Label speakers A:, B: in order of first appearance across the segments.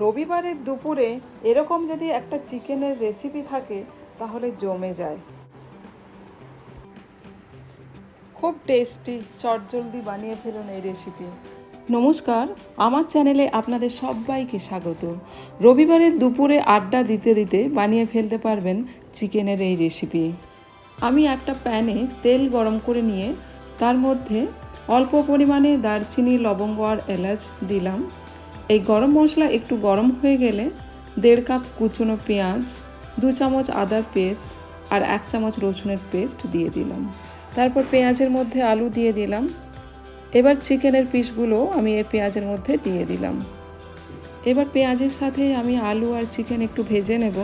A: রবিবারের দুপুরে এরকম যদি একটা চিকেনের রেসিপি থাকে, তাহলে জমে যায়। খুব টেস্টি চটজলদি বানিয়ে ফেলুন এই রেসিপি নমস্কার, আমার চ্যানেলে আপনাদের সবাইকে স্বাগত। রবিবারের দুপুরে আড্ডা দিতে দিতে বানিয়ে ফেলতে পারবেন চিকেনের এই রেসিপি আমি একটা প্যানে তেল গরম করে নিয়ে, তার মধ্যে অল্প পরিমাণে দারচিনি, লবঙ্গ আর এলাচ দিলাম। এই গরম মশলা একটু গরম হয়ে গেলে দেড় কাপ কুচনো পেঁয়াজ, দু চামচ আদার পেস্ট আর এক চামচ রসুনের পেস্ট দিয়ে দিলাম। তারপর পেঁয়াজের মধ্যে আলু দিয়ে দিলাম। এবার চিকেনের পিসগুলো আমি এই পেঁয়াজের মধ্যে দিয়ে দিলাম। এবার পেঁয়াজের সাথে আমি আলু আর চিকেন একটু ভেজে নেব।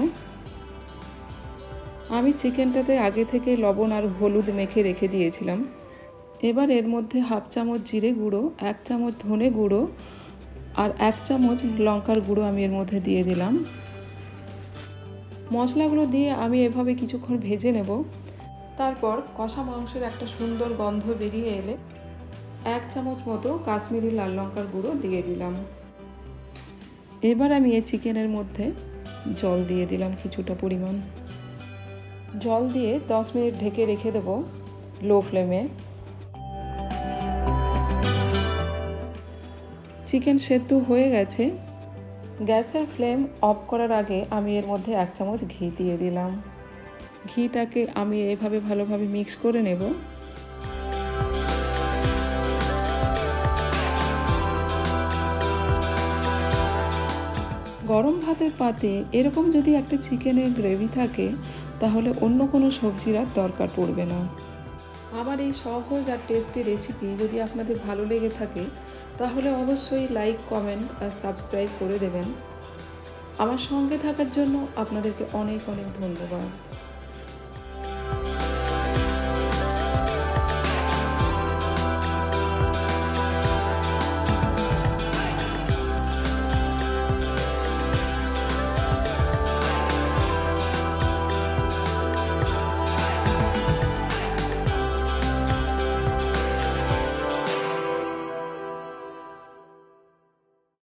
A: আমি চিকেনটাতে আগে থেকে লবণ আর হলুদ মেখে রেখে দিয়েছিলাম। এবার এর মধ্যে হাফ চামচ জিরে গুঁড়ো, এক চামচ ধনে গুঁড়ো আর এক চামচ লঙ্কার গুঁড়ো আমি এর মধ্যে দিয়ে দিলাম। মশলাগুলো দিয়ে আমি এভাবে কিছুক্ষণ ভেজে নেব। তারপর কষা মাংসের একটা সুন্দর গন্ধ বেরিয়ে এলে এক চামচ মতো কাশ্মীরি লাল লঙ্কার গুঁড়ো দিয়ে দিলাম। এবার আমি এই চিকেনের মধ্যে জল দিয়ে দিলাম কিছুটা পরিমাণ। জল দিয়ে দশ মিনিট ঢেকে রেখে দেব লো ফ্লেমে। চিকেন সেদ্ধ হয়ে গেছে। গ্যাসের ফ্লেম অফ করার আগে আমি এর মধ্যে এক চামচ ঘি দিয়ে দিলাম। ঘিটাকে আমি এভাবে ভালোভাবে মিক্স করে নেব। গরম ভাতের পাতে এরকম যদি একটা চিকেনের গ্রেভি থাকে, তাহলে অন্য কোনো সবজির আর দরকার পড়বে না। আমার এই সহজ আর টেস্টি রেসিপি যদি আপনাদের ভালো লেগে থাকে তাহলে অবশ্যই লাইক, কমেন্ট আর সাবস্ক্রাইব করে দেবেন। আমার সঙ্গে থাকার জন্য আপনাদেরকে অনেক অনেক ধন্যবাদ।